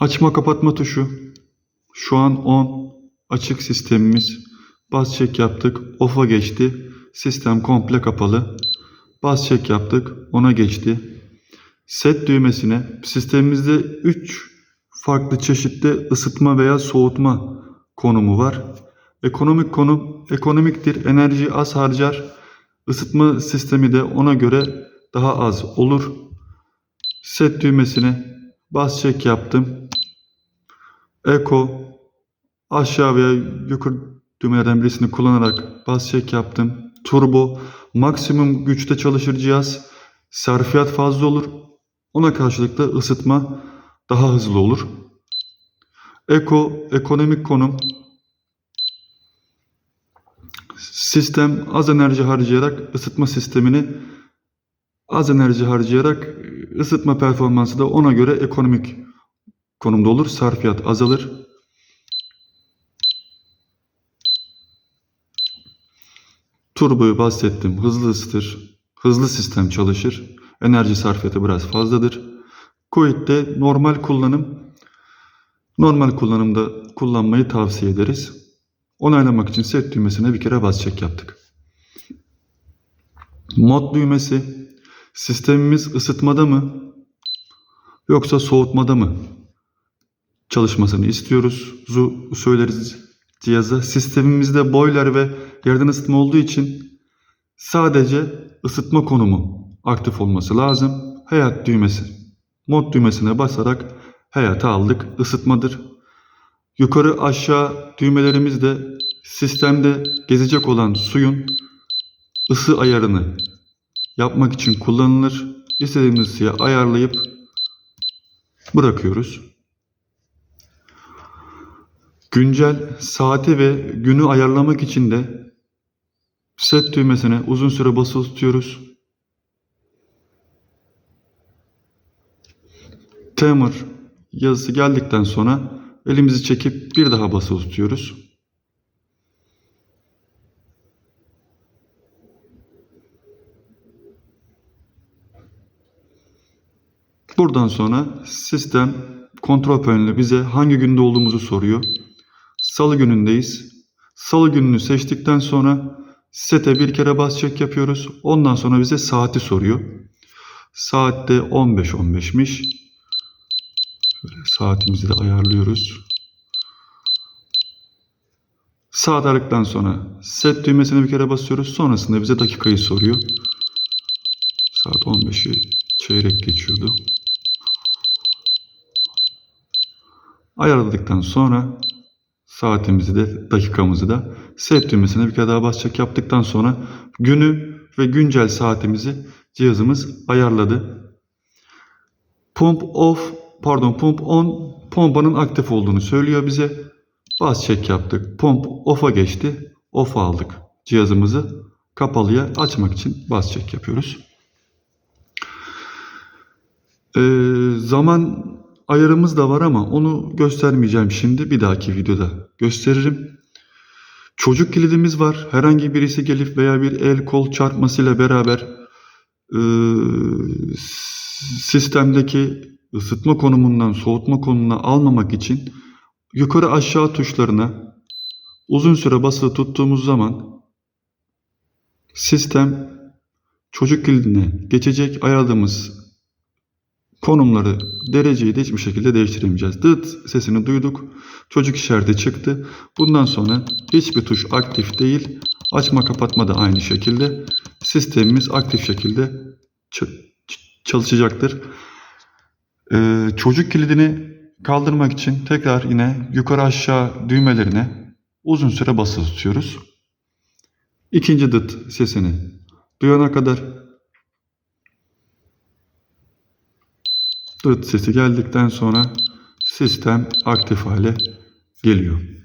Açma kapatma tuşu. Şu an on. Açık sistemimiz. Bas çek yaptık. Off'a geçti. Sistem komple kapalı. Bas çek yaptık. Ona geçti. Set düğmesine sistemimizde 3 farklı çeşitte ısıtma veya soğutma konumu var. Ekonomik konum ekonomiktir. Enerji az harcar. Isıtma sistemi de ona göre daha az olur. Set düğmesine bas çek yaptım. Eko aşağı veya yukarı düğmelerden birisini kullanarak bas çek yaptım. Turbo maksimum güçte çalışır cihaz. Sarfiyat fazla olur. Ona karşılık da ısıtma daha hızlı olur. Eko ekonomik konum sistem az enerji harcayarak ısıtma sistemini az enerji harcayarak ısıtma performansı da ona göre ekonomik konumda olur. Sarfiyat azalır. Turboyu bahsettim. Hızlı ısıtır. Hızlı sistem çalışır. Enerji sarfiyatı biraz fazladır. Quick'te normal kullanım normal kullanımda kullanmayı tavsiye ederiz. Onaylamak için set düğmesine bir kere bas çek yaptık. Mod düğmesi sistemimiz ısıtmada mı yoksa soğutmada mı çalışmasını istiyoruz. Zu söyleriz cihaza. Sistemimizde boiler ve yerden ısıtma olduğu için sadece ısıtma konumu aktif olması lazım. Hayat düğmesi mod düğmesine basarak hayata aldık. Isıtmadır. Yukarı aşağı düğmelerimiz de sistemde gezecek olan suyun ısı ayarını yapmak için kullanılır. İstediğimiz ısıya ayarlayıp bırakıyoruz. Güncel saati ve günü ayarlamak için de set düğmesine uzun süre basılı tutuyoruz. Timer yazısı geldikten sonra elimizi çekip bir daha basılı tutuyoruz. Buradan sonra sistem kontrol paneli bize hangi günde olduğumuzu soruyor. Salı günündeyiz. Salı gününü seçtikten sonra sete bir kere bas çek yapıyoruz. Ondan sonra bize saati soruyor. Saatte 15.15'miş. Böyle saatimizi de ayarlıyoruz. Saat aradıktan sonra set düğmesine bir kere basıyoruz. Sonrasında bize dakikayı soruyor. Saat 15'i çeyrek geçiyordu. Ayarladıktan sonra saatimizi de dakikamızı da set düğmesine bir kere daha basacak yaptıktan sonra günü ve güncel saatimizi cihazımız ayarladı. Pump off pardon pump on pompanın aktif olduğunu söylüyor bize. Bas çek yaptık. Pump off'a geçti. Off'a aldık cihazımızı. Kapalıya açmak için bas çek yapıyoruz. Ee, zaman ayarımız da var ama onu göstermeyeceğim şimdi. Bir dahaki videoda gösteririm. Çocuk kilidimiz var. Herhangi birisi gelip veya bir el kol çarpmasıyla beraber e, sistemdeki ısıtma konumundan soğutma konumuna almamak için yukarı aşağı tuşlarına uzun süre basılı tuttuğumuz zaman sistem çocuk kilidine geçecek ayarladığımız konumları dereceyi de hiçbir şekilde değiştiremeyeceğiz. Dıt sesini duyduk. Çocuk işareti çıktı. Bundan sonra hiçbir tuş aktif değil. Açma kapatma da aynı şekilde. Sistemimiz aktif şekilde çalışacaktır. Ee, çocuk kilidini kaldırmak için tekrar yine yukarı aşağı düğmelerine uzun süre basılı tutuyoruz. İkinci dıt sesini duyana kadar dıt sesi geldikten sonra sistem aktif hale geliyor.